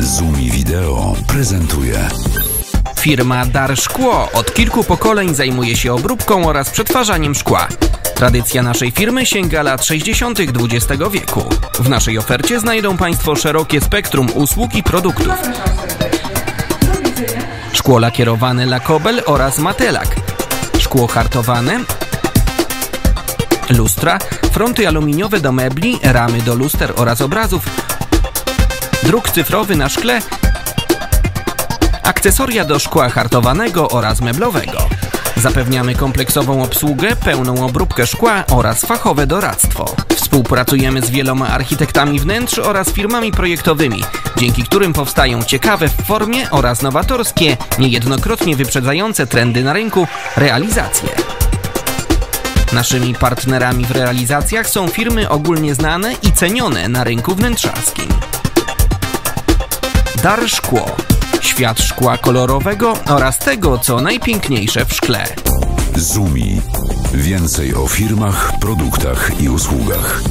Zumi Wideo prezentuje Firma Dar Szkło od kilku pokoleń zajmuje się obróbką oraz przetwarzaniem szkła. Tradycja naszej firmy sięga lat 60. XX wieku. W naszej ofercie znajdą Państwo szerokie spektrum usług i produktów. Szkło lakierowane Lakobel oraz Matelak. Szkło hartowane, lustra, fronty aluminiowe do mebli, ramy do luster oraz obrazów, druk cyfrowy na szkle, akcesoria do szkła hartowanego oraz meblowego. Zapewniamy kompleksową obsługę, pełną obróbkę szkła oraz fachowe doradztwo. Współpracujemy z wieloma architektami wnętrz oraz firmami projektowymi, dzięki którym powstają ciekawe w formie oraz nowatorskie, niejednokrotnie wyprzedzające trendy na rynku realizacje. Naszymi partnerami w realizacjach są firmy ogólnie znane i cenione na rynku wnętrzarskim. Dar Szkło. Świat szkła kolorowego oraz tego, co najpiękniejsze w szkle. Zumi. Więcej o firmach, produktach i usługach.